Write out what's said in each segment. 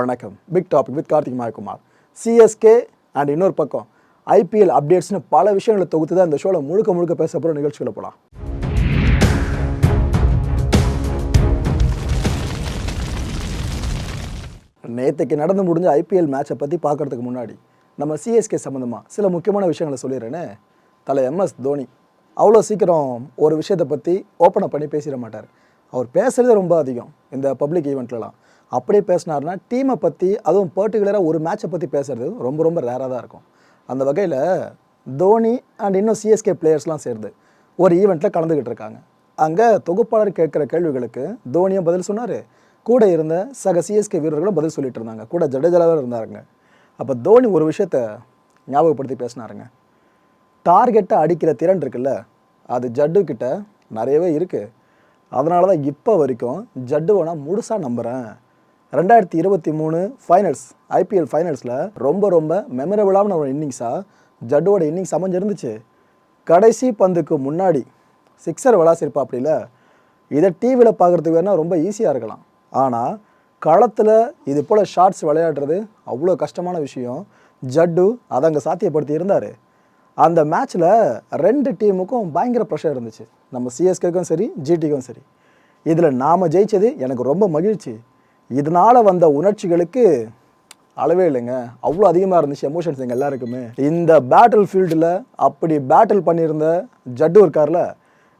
வணக்கம். Big topic with Karthik Mayakumar. CSK and இன்னொரு பக்கம். ஐபிஎல் அப்டேட்ஸ்னு பல விஷயங்களை தொகுத்து தான் இந்த ஷோவில் முழுக்க முழுக்க பேச போகிற நிகழ்ச்சிகளை போகலாம் நேற்றுக்கு நடந்து முடிஞ்ச ஐபிஎல் மேட்சை பற்றி பார்க்குறதுக்கு முன்னாடி நம்ம சிஎஸ்கே சம்மந்தமாக சில முக்கியமான விஷயங்களை சொல்லிடுறேன்னு தலை எம்எஸ் தோனி அவ்வளோ சீக்கிரம் ஒரு விஷயத்தை பற்றி ஓப்பனை பண்ணி பேசிட மாட்டார். அவர் பேசுகிறதே ரொம்ப அதிகம் இந்த பப்ளிக் ஈவெண்ட்லலாம் அப்படியே பேசினார்னா டீமை பற்றி அதுவும் பர்டிகுலராக ஒரு மேட்சை பற்றி பேசுறது ரொம்ப ரொம்ப ரேராக தான் இருக்கும். அந்த வகையில் தோனி அண்ட் இன்னும் சிஎஸ்கே பிளேயர்ஸ்லாம் சேர்ந்து ஒரு ஈவெண்ட்டில் கலந்துக்கிட்டு இருக்காங்க. அங்கே தொகுப்பாளர் கேட்குற கேள்விகளுக்கு தோனியும் பதில் சொன்னார். கூட இருந்த சக சிஎஸ்கே வீரர்களும் பதில் சொல்லிட்டு இருந்தாங்க. கூட ஜடேஜாவும் இருந்தாருங்க. அப்போ தோனி ஒரு விஷயத்த ஞாபகப்படுத்தி பேசினாருங்க. டார்கெட்டை அடிக்கிற திறன் இருக்குல்ல அது ஜட்டு கிட்ட நிறையவே இருக்குது அதனால தான் இப்போ வரைக்கும் ஜட்டுவை நான் முழுசாக நம்புகிறேன் ரெண்டாயிரத்தி இருபத்தி மூணு ஃபைனல்ஸ் ஐபிஎல் ஃபைனல்ஸில் ரொம்ப ரொம்ப மெமரபுளான ஒரு இன்னிங்ஸாக ஜட்டோட இன்னிங்ஸ் அமைஞ்சிருந்துச்சு. கடைசி பந்துக்கு முன்னாடி சிக்ஸர் விளாசிருப்பா அப்படில இதை டிவியில் பார்க்குறதுக்கு வேணால் ரொம்ப ஈஸியாக இருக்கலாம். ஆனால் களத்தில் இது போல் ஷார்ட்ஸ் விளையாடுறது அவ்வளோ கஷ்டமான விஷயம். ஜட்டு அதை அங்கே சாத்தியப்படுத்தி இருந்தார். அந்த மேட்ச்சில் ரெண்டு டீமுக்கும் பயங்கர ப்ரெஷர் இருந்துச்சு. நம்ம சிஎஸ்கேக்கும் சரி ஜிடிக்கும் சரி. இதில் நாம் ஜெயிச்சது எனக்கு ரொம்ப மகிழ்ச்சி. இதனால் வந்த உணர்ச்சிகளுக்கு அளவே இல்லைங்க. அவ்வளோ அதிகமாக இருந்துச்சு எமோஷன்ஸ் எங்கள் எல்லாருக்குமே. இந்த பேட்டில் ஃபீல்டில் அப்படி பேட்டில் பண்ணியிருந்த ஜட்டு இருக்கார்ல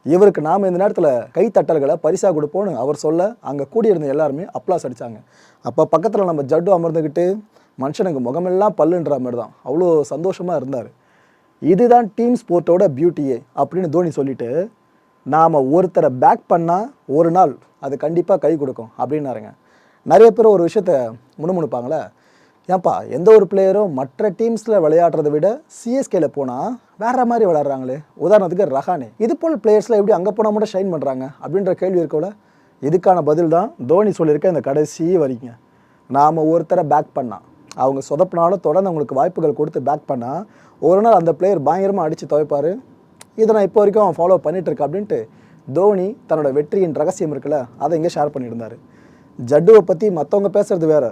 இவருக்கு நாம் இந்த நேரத்தில் கைத்தட்டல்களை பரிசாக கொடுப்போன்னு அவர் சொல்ல அங்கே கூடியிருந்த எல்லாருமே அப்ளாஸ் அடித்தாங்க அப்போ பக்கத்தில் நம்ம ஜட்டு அமர்ந்துக்கிட்டு மனுஷனுக்கு முகமெல்லாம் பல்லுன்ற மாதிரி தான். அவ்வளோ சந்தோஷமாக இருந்தார். இதுதான் டீம் ஸ்போர்ட்டோட பியூட்டியே அப்படின்னு தோனி சொல்லிவிட்டு நாம் ஒருத்தரை பேக் பண்ணால் ஒரு நாள் அது கண்டிப்பாக கை கொடுக்கும் அப்படின்னாருங்க. நிறைய பேர் ஒரு விஷயத்த முணுமுணுப்பாங்களே. ஏன்பா எந்த ஒரு பிளேயரும் மற்ற டீம்ஸில் விளையாடுறதை விட சிஎஸ்கேல போனால் வேற மாதிரி விளையாடுறாங்களே. உதாரணத்துக்கு ரஹானே. இது போல் பிளேயர்ஸில் எப்படி அங்கே போனால் மட்டும் ஷைன் பண்ணுறாங்க அப்படின்ற கேள்வி இருக்கோல இதுக்கான பதில் தான் தோனி சொல்லியிருக்க இந்த கடைசி வரைக்கும் நாம் ஒருத்தரை பேக் பண்ணால் அவங்க சொதப்பினாலும் தொடர்ந்து அவங்களுக்கு வாய்ப்புகள் கொடுத்து பேக் பண்ணால் ஒரு நாள் அந்த பிளேயர் பயங்கரமாக அடித்து துவைப்பார். இதை நான் இப்போ வரைக்கும் ஃபாலோ பண்ணிட்டு இருக்கேன் அப்படின்ட்டு தோனி தன்னோட வெற்றியின் ரகசியம் இருக்குல்ல அதை இங்கே ஷேர் பண்ணியிருந்தார். ஜட்டுவை பற்றி மற்றவங்க பேசுறது வேற.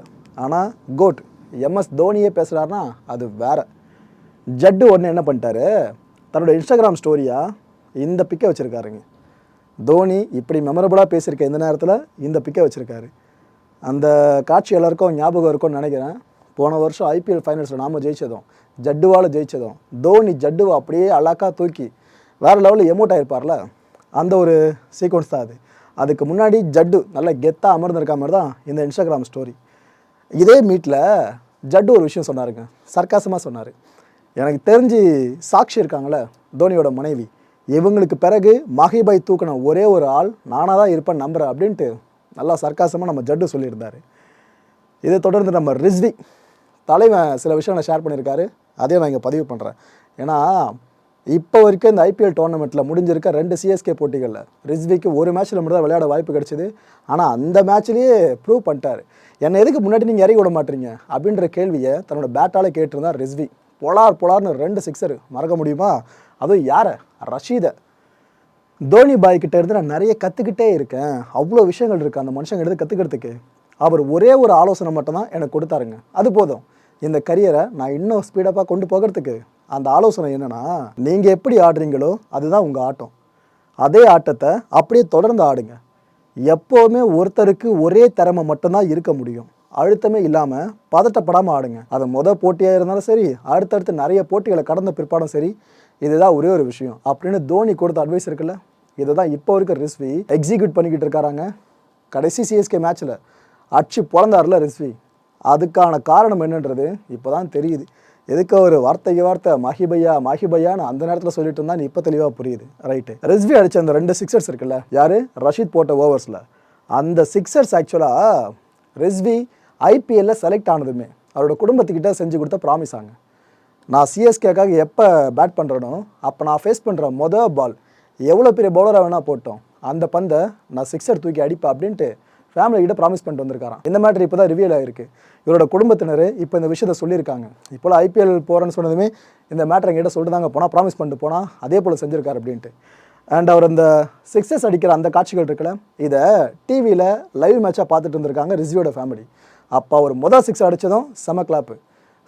ஆனால் கோட் எம்எஸ் தோனியே பேசுகிறாருன்னா அது வேற. ஜட்டு ஒன்று என்ன பண்ணிட்டாரு? தன்னோட இன்ஸ்டாகிராம் ஸ்டோரியாக இந்த பிக்கை வச்சுருக்காருங்க. தோனி இப்படி மெமரபுளாக பேசியிருக்க இந்த நேரத்தில் இந்த பிக்கை வச்சுருக்காரு. அந்த காட்சி எல்லாருக்கும் ஞாபகம் இருக்கும்னு நினைக்கிறேன். போன வருஷம் ஐபிஎல் ஃபைனல்ஸில் நாம் ஜெயிச்சதும் ஜட்டுவால் ஜெயிச்சதும் தோனி ஜட்டுவை அப்படியே அழகாக தூக்கி வேறு லெவலில் எமோட் ஆகிருப்பார்ல அந்த ஒரு சீக்வன்ஸ் தான் அது. அதுக்கு முன்னாடி ஜட்டு நல்லா கெத்தாக அமர்ந்திருக்க மாதிரி தான் இந்த இன்ஸ்டாகிராம் ஸ்டோரி இதே மீட்டில் ஜட்டு ஒரு விஷயம் சொன்னாருங்க. சர்க்காசமாக சொன்னார். எனக்கு தெரிஞ்சு சாக்ஷி இருக்காங்களே தோனியோட மனைவி. இவங்களுக்கு பிறகு மஹிபாய் தூக்கின ஒரே ஒரு ஆள் நானாக தான் இருப்பேன் நம்புகிறேன் அப்படின்ட்டு நல்லா சர்க்காசமாக நம்ம ஜட்டு சொல்லியிருந்தார். இதை தொடர்ந்து நம்ம ரிஸ்வி தலைவன் சில விஷயங்களை ஷேர் பண்ணியிருக்காரு. அதையும் நான் இங்கே பதிவு பண்ணுறேன் ஏன்னா இப்போ வரைக்கும் இந்த ஐபிஎல் டோர்னமெண்ட்டில் முடிஞ்சிருக்க ரெண்டு சிஎஸ்கே போட்டிகளில் ரிஸ்விக்கு ஒரு மேட்ச்சில் மட்டும் தான் விளையாட வாய்ப்பு கிடைச்சிது. ஆனால் அந்த மேட்ச்லேயே ப்ரூவ் பண்ணிட்டார். என்னை எதுக்கு முன்னாடி நீங்கள் இறங்கி விட மாட்டீங்க? அப்படின்ற கேள்வியை தன்னோட பேட்டாலே கேட்டிருந்தார் ரிஸ்வி. பொலார் பொலார்னு ரெண்டு சிக்ஸர் மறக்க முடியுமா? அதுவும் யாரை? ரஷீதை. தோனி பாய் கிட்ட இருந்து நான் நிறைய கற்றுக்கிட்டே இருக்கேன். அவ்வளோ விஷயங்கள் இருக்குது அந்த மனுஷங்க எடுத்து கற்றுக்கிறதுக்கு அவர் ஒரே ஒரு ஆலோசனை மட்டும்தான் எனக்கு கொடுத்தாருங்க. அது போதும். இந்த கரியரை நான் இன்னும் ஸ்பீடப்பாக கொண்டு போகிறதுக்கு அந்த ஆலோசனை என்னென்னா நீங்கள் எப்படி ஆடுறீங்களோ அதுதான் உங்கள் ஆட்டம். அதே ஆட்டத்தை அப்படியே தொடர்ந்து ஆடுங்க. எப்போவுமே ஒருத்தருக்கு ஒரே திறமை மட்டும்தான் இருக்க முடியும். அழுத்தமே இல்லாமல் பதட்டப்படாமல் ஆடுங்க. அது மொதல் போட்டியாக இருந்தாலும் சரி அடுத்தடுத்து நிறைய போட்டிகளை கடந்த பிற்பாடும் சரி இதுதான் ஒரே ஒரு விஷயம் அப்படின்னு தோனி கொடுத்த அட்வைஸ் இருக்குல்ல இதை தான் இப்போ இருக்க ரிஸ்வி எக்ஸிக்யூட் பண்ணிக்கிட்டு இருக்காராங்க. கடைசி சிஎஸ்கே மேட்ச்சில் அடிச்சு பிறந்தார்ல ரிஸ்வி. அதுக்கான காரணம் என்னன்றது இப்போ தான் தெரியுது. எதுக்கு ஒரு வார்த்தைக்கு வார்த்தை மஹிபையா மஹிபையான்னு அந்த நேரத்தில் சொல்லிட்டு இருந்தா இப்போ தெளிவாக புரியுது. ரைட்டு ரிஸ்வி அடிச்ச அந்த ரெண்டு சிக்ஸர்ஸ் இருக்குல்ல யாரு? ரஷீத் போட்ட ஓவர்ஸில் அந்த சிக்ஸர்ஸ் ஆக்சுவலாக ரிஸ்வி ஐபிஎல்ல செலக்ட் ஆனதுமே அவரோட குடும்பத்துக்கிட்ட செஞ்சு கொடுத்த ப்ராமிஸ் ஆங்க. நான் சிஎஸ்கேக்காக எப்போ பேட் பண்ணுறனோ அப்போ நான் ஃபேஸ் பண்ணுற மொதல் பால் எவ்வளோ பெரிய பவுலராக வேணால் போட்டோம். அந்த பந்தை நான் சிக்ஸர் தூக்கி அடிப்பேன் அப்படின்ட்டு ஃபேமிலி கிட்ட ப்ராமிஸ் பண்ணிட்டு வந்திருக்காராம். இந்த மேட்ரு இப்போ தான் ரிவியல் ஆயிருக்கு. இவரோட குடும்பத்தினர் இப்போ இந்த விஷயத்த சொல்லியிருக்காங்க. இப்போ ஐபிஎல் போகிறேன்னு சொன்னதுமே இந்த மேட்ரு எங்கிட்ட சொல்லிட்டு தாங்க போனால் ப்ராமிஸ் பண்ணிட்டு போனால் அதே போல் செஞ்சுருக்காரு அப்படின்ட்டு. அண்ட் அவர் அந்த சிக்ஸஸ் அடிக்கிற அந்த காட்சிகள் இருக்குல்ல இதை டிவியில் லைவ் மேட்சாக பார்த்துட்டு இருந்திருக்காங்க ரிஸ்வியோட ஃபேமிலி அப்போ அவர் முதல் சிக்ஸ் அடித்ததும் செம கிளாப்பு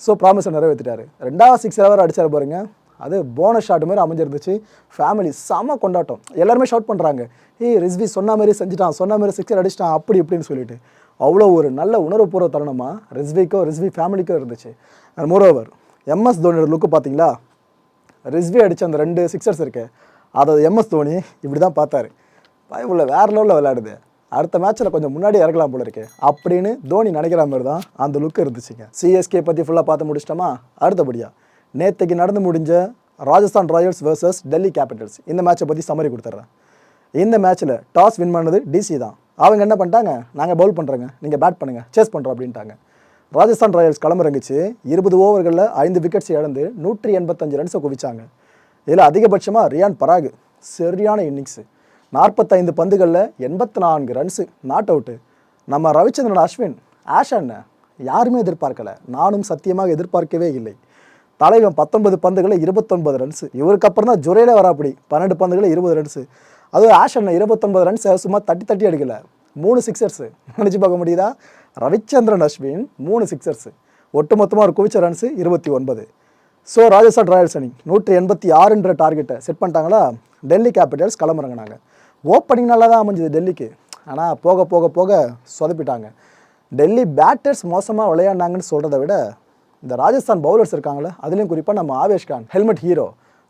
ஸோ ப்ராமிஸை நிறைவேற்றிட்டாரு ரெண்டாவது சிக்ஸ் அவர் அடித்தார் பாருங்கள் அது போனஸ் ஷாட் மாதிரி அமைஞ்சிருந்துச்சு. ஃபேமிலி செம கொண்டாட்டம். எல்லாருமே ஷவுட் பண்ணுறாங்க ஏய் ரிஸ்வி சொன்ன மாதிரி செஞ்சுட்டான் சொன்ன மாதிரி சிக்ஸர் அடிச்சிட்டான் அப்படி இப்படின்னு சொல்லிட்டு. அவ்வளோ ஒரு நல்ல உணர்வுபூர்வ தருணமாக ரிஸ்விக்கோ ரிஸ்வி ஃபேமிலிக்கோ இருந்துச்சு. அண்ட் மோரோவர் எம்எஸ் தோனியோட லுக்கு பார்த்தீங்களா? ரிஸ்வி அடித்த அந்த ரெண்டு சிக்ஸர்ஸ் இருக்கு அதை எம்எஸ் தோனி இப்படி தான் பார்த்தாரு. பயமுள்ள வேறு லெவலில் விளையாடுது. அடுத்த மேட்ச்சில் கொஞ்சம் முன்னாடி இறக்கலாம் போல இருக்கு அப்படின்னு தோனி நினைக்கிற மாதிரி தான் அந்த லுக் இருந்துச்சுங்க. சிஎஸ்கே பற்றி ஃபுல்லாக பார்த்து முடிச்சிட்டோமா? அடுத்தபடியாக நேற்றுக்கு நடந்து முடிஞ்ச Rajasthan Royals vs Delhi Capitals இந்த மேட்சை பற்றி சம்மரி கொடுத்துட்றேன் இந்த மேட்ச்சில் டாஸ் வின் பண்ணது டிசி தான். அவங்க என்ன பண்ணிட்டாங்க? நாங்கள் பவுல் பண்ணுறோங்க நீங்கள் பேட் பண்ணுங்கள் சேஸ் பண்ணுறோம் அப்படின்ட்டாங்க. ராஜஸ்தான் ராயல்ஸ் களமிறங்கிச்சு இருபது ஓவர்களில் ஐந்து விக்கெட்ஸ் இழந்து நூற்றி எண்பத்தஞ்சு ரன்ஸை குவிச்சாங்க. இதில் அதிகபட்சமாக ரியான் பராக் சரியான இன்னிங்ஸு நாற்பத்தைந்து பந்துகளில் எண்பத்தி நான்கு ரன்ஸு நாட் அவுட்டு நம்ம ரவிச்சந்திரன் அஸ்வின் ஆஷன் யாருமே எதிர்பார்க்கலை. நானும் சத்தியமாக எதிர்பார்க்கவே இல்லை. தலைவன் பத்தொன்பது பந்துகளில் இருபத்தொன்பது ரன்ஸு இவருக்கு அப்புறம் தான் ஜுரேல வராப்படி பன்னெண்டு பந்துகளில் இருபது ரன்ஸு அதுவும் ஆஷன் இருபத்தொன்பது ரன்ஸ் சும்மா தட்டி தட்டி அடிக்கல மூணு சிக்ஸர்ஸு நினச்சி பார்க்க முடியுதா? ரவிச்சந்திரன் அஸ்வின் மூணு சிக்ஸர்ஸு ஒட்டுமொத்தமாக ஒரு குவிச்ச ரன்ஸு இருபத்தி ஒன்பது. ஸோ ராஜஸ்தான் ராயல்ஸ் அணி நூற்றி எண்பத்தி ஆறுன்ற டார்கெட்டை செட் பண்ணிட்டாங்களா? டெல்லி கேபிட்டல்ஸ் களமிறங்கினாங்க. ஓப்பனிங் நல்லா தான் அமைஞ்சது டெல்லிக்கு. ஆனால் போக போக போக சொதப்பிட்டாங்க. டெல்லி பேட்டர்ஸ் மோசமாக விளையாடினாங்கன்னு சொல்கிறத விட இந்த ராஜஸ்தான் பவுலர்ஸ் இருக்காங்களே அதுலேயும் குறிப்பாக நம்ம ஆவேஷ் கான் ஹெல்மெட் ஹீரோ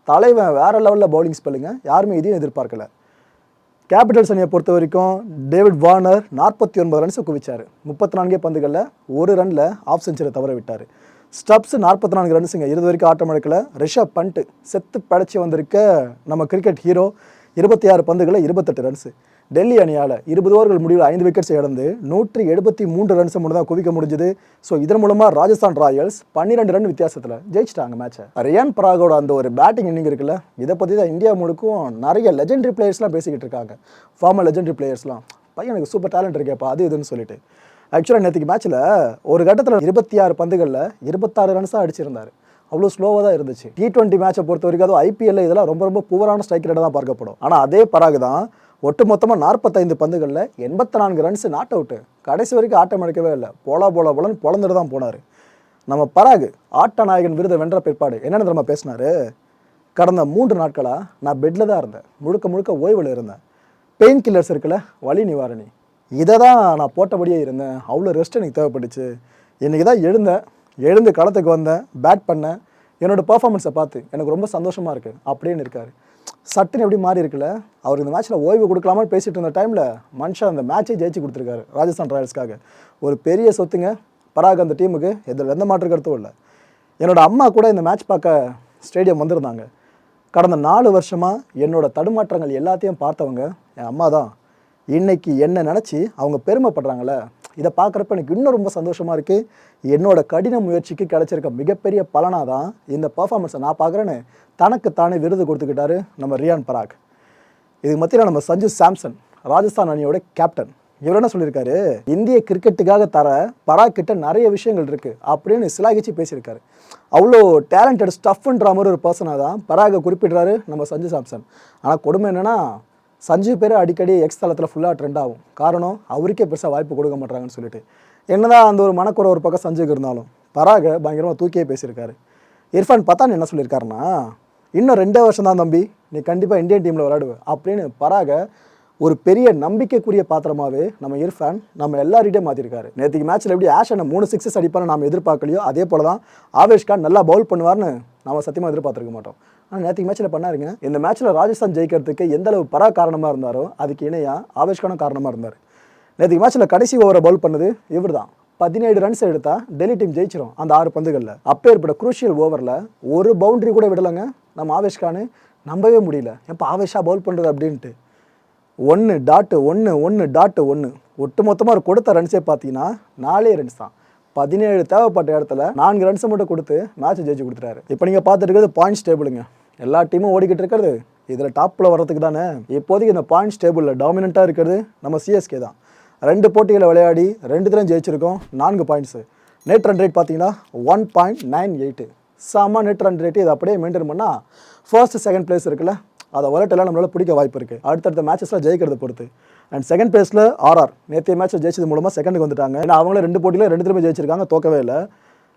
தலைவன் வேறு லெவலில் பவுலிங் ஸ்பெல்லுங்க யாருமே இதையும் எதிர்பார்க்கல. கேபிட்டல்ஸ் அணியை பொறுத்த வரைக்கும் டேவிட் வார்னர் நாற்பத்தி ஒன்பது ரன்ஸை குவிச்சார். முப்பத்தி நான்கே பந்துகளில் ஒரு ரனில் ஆஃப் செஞ்சுரை தவற விட்டார். ஸ்டப்ஸ் நாற்பத்தி நான்கு ரன்ஸுங்க இருபது வரைக்கும் ஆட்டம் எடுக்கல. ரிஷப் பண்ட்டு செத்து படைச்சி வந்திருக்க நம்ம கிரிக்கெட் ஹீரோ இருபத்தி ஆறு பந்துகளில் இருபத்தெட்டு ரன்ஸு டெல்லி அணியால் இருபது ஓவர்கள் முடிவில் ஐந்து விக்கெட்ஸ் இழந்து நூற்றி எழுபத்தி மூன்று ரன்ஸ் மட்டும் தான் குவிக்க முடிஞ்சது. ஸோ இதன் மூலமாக ராஜஸ்தான் ராயல்ஸ் பன்னிரெண்டு ரன் வித்தியாசத்தில் ஜெயிச்சிட்டாங்க மேட்சை ரியான் பராகோட அந்த ஒரு பேட்டிங் இன்னிங் இருக்குல்ல இதை பற்றி தான் இந்தியா முழுக்கும் நிறைய லெஜெண்டரி பிளேயர்ஸ்லாம் பேசிக்கிட்டு இருக்காங்க. ஃபார்மர் லெஜெண்டரி பிளேயர்ஸ்லாம் பையனுக்கு சூப்பர் டேலண்ட் இருக்கேப்பா அது இதுன்னு சொல்லிட்டு. ஆக்சுவலாக நேற்றுக்கு மேட்ச்சில் ஒரு கட்டத்தில் இருபத்தி ஆறு பந்துகளில் இருபத்தாறு ரன்ஸாக அடிச்சிருந்தார். அவ்வளோ ஸ்லோவாக தான் இருந்துச்சு. டி டுவெண்ட்டி மேட்சை பொறுத்த வரைக்கும் அதுவும் ஐபிஎல் இதெல்லாம் ரொம்ப ரொம்ப புவரான ஸ்ட்ரைக் ரேட்டாக தான் பார்க்கப்படும். ஆனால் அதே பராகு தான் ஒட்டு மொத்தமாக நாற்பத்தைந்து பந்துகளில் எண்பத்தி நான்கு ரன்ஸ் நாட் அவுட்டு கடைசி வரைக்கும் ஆட்டம் எடுக்கவே இல்லை. போலா போலா போலன்னு பொழந்துட்டு தான் போனார். நம்ம பராகு ஆட்ட நாயகன் விருதை வென்ற பிற்பாடு என்னென்ன நம்ம பேசினாரு? கடந்த மூன்று நாட்களாக நான் பெட்டில் தான் இருந்தேன். முழுக்க முழுக்க ஓய்வில் இருந்தேன். பெயின் கில்லர்ஸ் இருக்குல்ல வலி நிவாரணி. இதை தான் நான் போட்டபடியே இருந்தேன். அவ்வளோ ரெஸ்ட் எனக்கு தேவைப்பட்டுச்சு. இன்றைக்கி தான் எழுந்தேன். எழுந்து களத்துக்கு வந்தேன் பேட் பண்ணேன். என்னோட பர்ஃபார்மன்ஸை பார்த்து எனக்கு ரொம்ப சந்தோஷமாக இருக்குது அப்படின்னு இருக்காரு சட்டுன்னு எப்படி மாறி இருக்குல்ல? அவர் இந்த மேட்ச்சில் ஓய்வு கொடுக்கலாமான்னு பேசிட்டு இருந்த டைமில் மனுஷன் அந்த மேட்ச்சே ஜெயிச்சு கொடுத்துருக்காரு ராஜஸ்தான் ராயல்ஸ்க்காக. ஒரு பெரிய சொத்துங்க. பராக் அந்த டீமுக்கு இதில் எந்த மாற்று கருத்தும் இல்லை. என்னோட அம்மா கூட இந்த மேட்ச் பார்க்க ஸ்டேடியம் வந்திருந்தாங்க. கடந்த நாலு வருஷமாக என்னோட தடுமாற்றங்கள் எல்லாத்தையும் பார்த்தவங்க என் அம்மா தான். இன்னைக்கு என்ன நினச்சி அவங்க பெருமைப்படுறாங்களே இதை பார்க்குறப்ப எனக்கு இன்னும் ரொம்ப சந்தோஷமாக இருக்குது என்னோடய கடின முயற்சிக்கு கிடச்சிருக்க மிகப்பெரிய பலனாக தான் இந்த பர்ஃபார்மன்ஸை நான் பார்க்குறேன்னு தனக்கு தானே விருது கொடுத்துக்கிட்டாரு நம்ம ரியான் பராக். இதுக்கு மத்தியில் நம்ம சஞ்சு சாம்சன் ராஜஸ்தான் அணியோட கேப்டன் இவர் என்ன சொல்லியிருக்காரு? இந்திய கிரிக்கெட்டுக்காக தர பராக் கிட்ட நிறைய விஷயங்கள் இருக்குது அப்படின்னு சிலாகிச்சு பேசியிருக்காரு. அவ்வளோ டேலண்டட் ஸ்டஃப்ன்ற மாதிரி ஒரு பர்சனாக தான் பராகை குறிப்பிடுறாரு நம்ம சஞ்சு சாம்சன். ஆனால் கொடுமை என்னென்னா சஞ்சீவ் பேர் அடிக்கடி எக்ஸ் தளத்தில் ஃபுல்லாக ட்ரெண்ட் ஆகும். காரணம் அவருக்கே பெருசாக வாய்ப்பு கொடுக்க மாட்டாங்கன்னு சொல்லிட்டு. என்னதான் அந்த ஒரு மனக்குறை ஒரு பக்கம் சஞ்சுக்கு இருந்தாலும் பராக பயங்கரமாக தூக்கியே பேசியிருக்காரு. இர்ஃபான் பத்தான் என்ன சொல்லியிருக்காருன்னா இன்னும் ரெண்டே வருஷம் தான் தம்பி நீ கண்டிப்பாக இந்தியன் டீமில் விளையாடுவேன் அப்படின்னு பராக ஒரு பெரிய நம்பிக்கைக்குரிய பாத்திரமாகவே நம்ம இர்ஃபான் நம்ம எல்லார்கிட்டையும் மாற்றிருக்காரு நேற்றுக்கு மேட்ச்சில் எப்படி ஆஷனை மூணு சிக்ஸஸ் அடிப்பான்னு நாம் எதிர்பார்க்கலையோ அதே போல தான் ஆவேஷ் கான் நல்லா பவுல் பண்ணுவார்னு நம்ம சத்தியமாக எதிர்பார்த்துருக்க மாட்டோம். ஆனால் நேற்று மேட்ச்சில் பண்ணாருங்க. இந்த மேட்ச்சில் ராஜஸ்தான் ஜெயிக்கிறதுக்கு எந்த அளவு பரா காரணமாக இருந்தாரோ அதுக்கு இணையாக ஆவேஷ்கான காரணமாக இருந்தார். நேற்று மேட்ச்சில் கடைசி ஓவரை பவுல் பண்ணது இவர் தான் பதினேழு ரன்ஸ் எடுத்தா டெல்லி டீம் ஜெயிச்சிரும் அந்த ஆறு பந்துகளில். அப்போ ஏற்பட குரூஷியல் ஓவரில் ஒரு பவுண்டரி கூட விடலைங்க. நம்ம ஆவேஷ்கானு நம்பவே முடியல. எப்போ ஆவேஷாக பவுல் பண்ணுறது அப்படின்ட்டு. ஒன்று டாட்டு ஒன்று ஒன்று டாட்டு ஒன்று ஒட்டு மொத்தமாக அவர் கொடுத்த ரன்ஸே பார்த்தீங்கன்னா நாலே ரன்ஸ் தான். பதினேழு தேவைப்பட்ட இடத்துல நான்கு ரன்ஸை மட்டும் கொடுத்து மேட்ச் ஜெயிச்சு கொடுத்துட்டாரு. இப்போ நீங்கள் பார்த்துட்டு இருக்கிறது பாயிண்ட்ஸ் டேபிளுங்க எல்லா டீமும் ஓடிக்கிட்டு இருக்கிறது. இதில் டாப்பில் வர்றதுக்கு தானே? இப்போதைக்கு இந்த பாயிண்ட்ஸ் டேபிளில் டாமினண்ட்டாக இருக்கிறது நம்ம சிஎஸ்கே தான். ரெண்டு போட்டிகளை விளையாடி ரெண்டுத்திலும் ஜெயிச்சிருக்கோம். நான்கு பாயிண்ட்ஸு நெட் ரன் ரேட் பார்த்தீங்கன்னா ஒன் பாயிண்ட் நைன் எயிட்டு செம்ம நெட் ரன் ரேட்டு இதை அப்படியே மெயின்டைன் பண்ணால் ஃபர்ஸ்ட் செகண்ட் பிளேஸ் இருக்குல்ல அதை வரட்டெல்லாம் நம்மளால பிடிக்க வாய்ப்பு இருக்குது அடுத்தடுத்த மேட்சஸில் ஜெயிக்கிறத பொறுத்து. அண்ட் செகண்ட் பிளேஸில் ஆர்ஆர் நேற்றைய மேட்ச்சில் ஜெயிச்சது மூலமாக செகண்டுக்கு வந்துட்டாங்க. ஏன்னா அவங்களும் ரெண்டு போட்டியில் ரெண்டு திரும்ப ஜெயிச்சிருக்காங்க தோக்கவே இல்லை.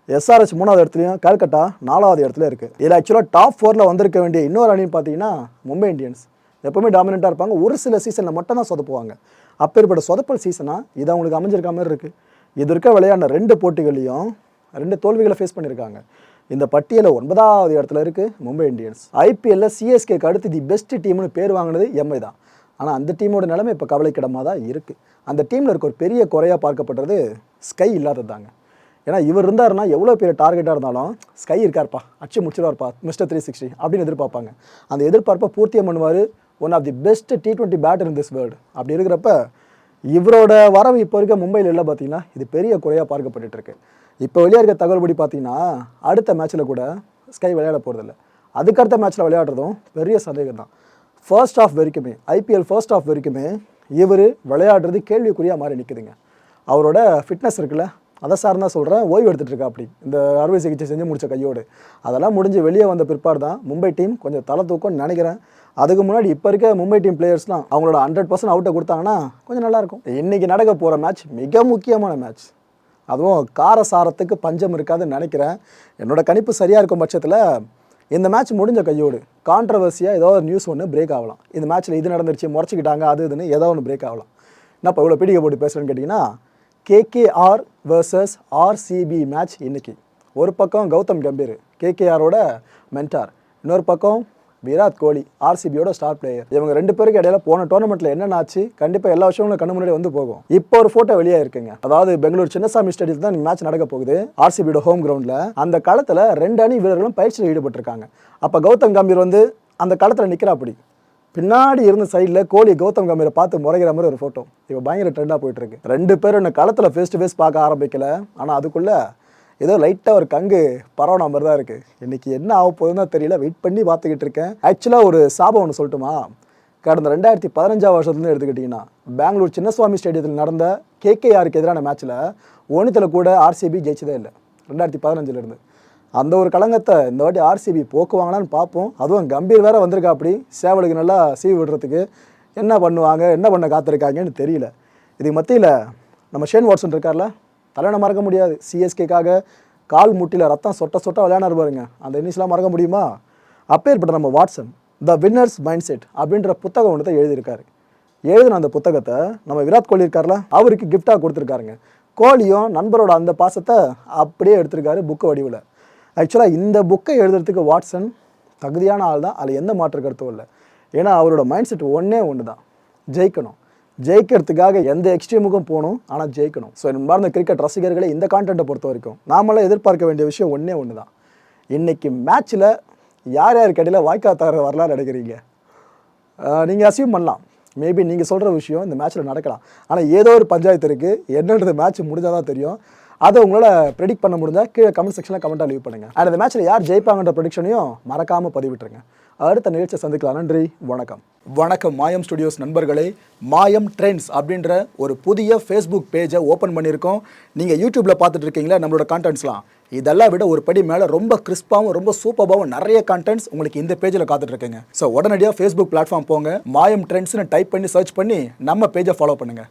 எஸ்ஆர்எஸ் மூணாவது இடத்துலையும் கல்கட்டா நாலாவது இடத்துல இருக்குது இதில் ஆக்சுவலாக டாப் ஃபோரில் வந்திருக்க வேண்டிய இன்னொரு அணின்னு பார்த்தீங்கன்னா மும்பை இந்தியன்ஸ். எப்போவுமே டாமினண்ட்டாக இருப்பாங்க. ஒரு சில சீசனில் மட்டும் தான் சொதப்புவாங்க. அப்பேற்பட்ட சொதப்பல் சீசனாக இது அவங்களுக்கு அமைஞ்சிருக்க மாதிரி இருக்குது இது இருக்க விளையாடின ரெண்டு போட்டிகள்லையும் ரெண்டு தோல்விகளை ஃபேஸ் பண்ணியிருக்காங்க இந்த பட்டியலில் ஒன்பதாவது இடத்துல இருக்குது மும்பை இந்தியன்ஸ். ஐபிஎல்ல சிஎஸ்கேக்கு அடுத்து தி பெஸ்ட் டீம்னு பேர் வாங்கினது எம்ஐ தான். ஆனால் அந்த டீமோட நிலைமை இப்போ கவலைக்கிடமாக தான் இருக்குது அந்த டீமில் இருக்க ஒரு பெரிய குறையாக பார்க்கப்படுறது ஸ்கை இல்லாதது தாங்க ஏன்னா இவர் இருந்தாருன்னா எவ்வளோ பெரிய டார்கெட்டாக இருந்தாலும் ஸ்கை இருக்கார்ப்பா அச்சு முடிச்சிருவார்ப்பா மிஸ்டர் த்ரீ சிக்ஸ்டி அப்படின்னு எதிர்பார்ப்பாங்க. அந்த எதிர்பார்ப்பை பூர்த்தியம் பண்ணுவார் one of the best T twenty batter in this world அப்படி இருக்கிறப்ப இவரோட வரவு இப்போ இருக்க மும்பையில் இல்லை பார்த்தீங்கன்னா இது பெரிய குறையாக பார்க்கப்பட்டு இருக்கு. இப்போ வெளியே இருக்க தகவல்படி பார்த்தீங்கன்னா அடுத்த மேட்ச்சில் கூட ஸ்கை விளையாட போகிறதில்ல அதுக்கடுத்த மேட்ச்சில் விளையாடுறதும் பெரிய சந்தேகம் தான். ஃபர்ஸ்ட் ஆஃப் வரைக்குமே ஐபிஎல் ஃபர்ஸ்ட் ஆஃப் வரைக்குமே இவர் விளையாடுறது கேள்விக்குறியாக மாறி நிற்குதுங்க அவரோட ஃபிட்னஸ் இருக்குல்ல அதை சார் தான் சொல்கிறேன் ஓய்வு எடுத்துகிட்டு அப்படி. இந்த அறுவை சிகிச்சை செஞ்சு முடித்த கையோடு. அதெல்லாம் முடிஞ்சு வெளியே வந்த பிற்பாடு தான் மும்பை டீம் கொஞ்சம் தலை தூக்கம்னு நினைக்கிறேன். அதுக்கு முன்னாடி இப்போ இருக்க மும்பை டீம் பிளேயர்ஸ்லாம் அவங்களோட ஹண்ட்ரட் பர்சன்ட் அவுட்டை கொடுத்தாங்கன்னா கொஞ்சம் நல்லாயிருக்கும் இன்றைக்கி நடக்க போகிற மேட்ச் மிக முக்கியமான மேட்ச் அதுவும் காரசாரத்துக்கு பஞ்சம் இருக்காதுன்னு நினைக்கிறேன். என்னோட கணிப்பு சரியாக இருக்கும் பட்சத்தில் இந்த மேட்ச் முடிஞ்ச கையோடு கான்ட்ரவர்சியாக ஏதோ ஒரு நியூஸ் ஒன்று பிரேக் ஆகலாம். இந்த மேட்ச்சில் இது நடந்துருச்சு முறைச்சிக்கிட்டாங்க அது இதுன்னு ஏதோ ஒன்று பிரேக் ஆகலாம். நான் இப்போ இவ்வளோ பிடிக்க போட்டு பேசுகிறேன்னு கேட்டிங்கன்னா கேகேஆர் வர்சஸ் ஆர்சிபி மேட்ச் இன்னைக்கு. ஒரு பக்கம் கௌதம் கம்பீர் கேகேஆரோட மென்டார் இன்னொரு பக்கம் விராட் கோலி ஆர்சிபியோட ஸ்டார் பிளேயர் இவங்க ரெண்டு பேருக்கு இடையில போன டோர்னமெண்ட்ல என்னென்ன ஆச்சு? கண்டிப்பா எல்லா விஷயங்களும் கண்ணு முன்னாடி வந்து போகும். இப்போ ஒரு போட்டோ வெளியே இருக்குங்க. அதாவது பெங்களூர் சின்னசாமி ஸ்டேடியத்தில் தான் மேட்ச் நடக்க போகுது. ஆர்சிபியோட ஹோம் கிரவுண்ட்ல அந்த காலத்துல ரெண்டு அணி வீரர்களும் பயிற்சியில் ஈடுபட்டிருக்காங்க. அப்ப கௌதம் கம்பீர் வந்து அந்த காலத்துல நிக்கிறா அப்படி பின்னாடி இருந்த சைடில் கோலி கௌதம் கம்பீரை பார்த்து முறைகிற மாதிரி ஒரு ஃபோட்டோ இப்போ பயங்கர ட்ரெண்டாக போயிட்டு இருக்கு. ரெண்டு பேரும் என்ன களத்தில் ஃபேஸ் டு ஃபேஸ் பார்க்க ஆரம்பிக்கல. ஆனால் அதுக்குள்ளே ஏதோ லைட்டாக ஒரு கங்கு பரவன மாதிரி தான் இருக்குது இன்னைக்கு என்ன ஆக போகுதுன்னு தெரியல. வெயிட் பண்ணி பார்த்துக்கிட்டு இருக்கேன். ஆக்சுவலாக ஒரு சாபம் ஒன்று சொல்லட்டுமா? கடந்த ரெண்டாயிரத்தி பதினஞ்சாம் வருஷத்துலேருந்து எடுத்துக்கிட்டிங்கன்னா பெங்களூர் சின்னசுவாமி ஸ்டேடியத்தில் நடந்த கேகேஆருக்கு எதிரான மேட்ச்சில் ஒன்றுத்தில் கூட ஆர்சிபி ஜெயிச்சதே இல்லை. ரெண்டாயிரத்தி பதினஞ்சிலேருந்து அந்த ஒரு களங்கத்தை இந்த வாட்டி ஆர்சிபி போக்குவாங்களான்னு பார்ப்போம். அதுவும் கம்பீர் வேற வந்திருக்கா அப்படி சேவலுக்கு நல்லா சீவி விடுறதுக்கு என்ன பண்ணுவாங்க என்ன பண்ண காத்திருக்காங்கன்னு தெரியல. இதுக்கு மத்தியில் நம்ம ஷேன் வாட்ஸன் இருக்கார்ல தலைவனை மறக்க முடியாது. சிஎஸ்கேக்காக கால் முட்டியில் ரத்தம் சொட்ட சொட்ட விளையாடாரு பாருங்க. அந்த இன்னிஸ்லாம் மறக்க முடியுமா? அப்பேற்பட்ட நம்ம Watson the winners mind set அப்படின்ற புத்தகம் ஒன்று தான் எழுதியிருக்காரு. எழுதின அந்த புத்தகத்தை நம்ம விராட் கோலி இருக்கார்ல அவருக்கு கிஃப்டாக கொடுத்துருக்காருங்க. கோலியும் நண்பரோட அந்த பாசத்தை அப்படியே எடுத்திருக்காரு புக்கு வடிவில். ஆக்சுவலாக இந்த புக்கை எழுதுறதுக்கு வாட்சன் தகுதியான ஆள் தான். அதில் எந்த மாற்று கருத்தும் இல்லை. ஏன்னா அவரோட மைண்ட் செட் ஒன்றே ஒன்று தான் ஜெயிக்கணும். ஜெயிக்கிறதுக்காக எந்த எக்ஸ்ட்ரீமுக்கும் போகணும் ஆனால் ஜெயிக்கணும். ஸோ என்பார்ந்த கிரிக்கெட் ரசிகர்களை இந்த கான்டென்ட்டை பொறுத்த வரைக்கும் நாமெல்லாம் எதிர்பார்க்க வேண்டிய விஷயம் ஒன்றே ஒன்று தான் இன்றைக்கி மேட்ச்சில் யார் யார் கடையில் வாய்க்கால் தர வரலாறு எடுக்கிறீங்க நீங்கள் அசீவ் பண்ணலாம். மேபி நீங்கள் சொல்கிற விஷயம் இந்த மேட்ச்சில் நடக்கலாம். ஆனால் ஏதோ ஒரு பஞ்சாயத்து இருக்குது என்னன்றது மேட்ச் முடிஞ்சால் தான் தெரியும். அதை உங்களால் ப்ரெடிக்ட் பண்ண முடிஞ்சால் கீழே கமெண்ட் செக்ஷனில் கமெண்ட்டாக லீவ் பண்ணுங்கள் அண்ட் அந்த மேட்ச்சில் யார் ஜெயிப்பாங்கன்ற ப்ரொடிக்ஷனையும் மறக்காமல் பதிவிட்டுருங்க. அடுத்த நிகழ்ச்சியை சந்திக்கலாம். நன்றி வணக்கம். வணக்கம் மாயம் ஸ்டுடியோஸ் நண்பர்களே. மாயம் ட்ரெண்ட்ஸ் அப்படின்ற ஒரு புதிய ஃபேஸ்புக் பேஜை ஓப்பன் பண்ணியிருக்கோம். நீங்கள் யூடியூப்பில் பார்த்துட்டு இருக்கீங்களா நம்மளோட கான்டென்ட்ஸ்லாம் இதெல்லாம் விட ஒரு படி மேலே ரொம்ப கிறிஸ்பாகவும் ரொம்ப சூப்பராகவும் நிறைய கான்டென்ட்ஸ் உங்களுக்கு இந்த பேஜில் காத்துட்ருக்குங்க ஸோ உடனடியாக ஃபேஸ்புக் பிளாட்ஃபார்ம் போங்க. மாயம் ட்ரெண்ட்ஸ்னு டைப் பண்ணி சர்ச் பண்ணி நம்ம பேஜை ஃபாலோ பண்ணுங்கள்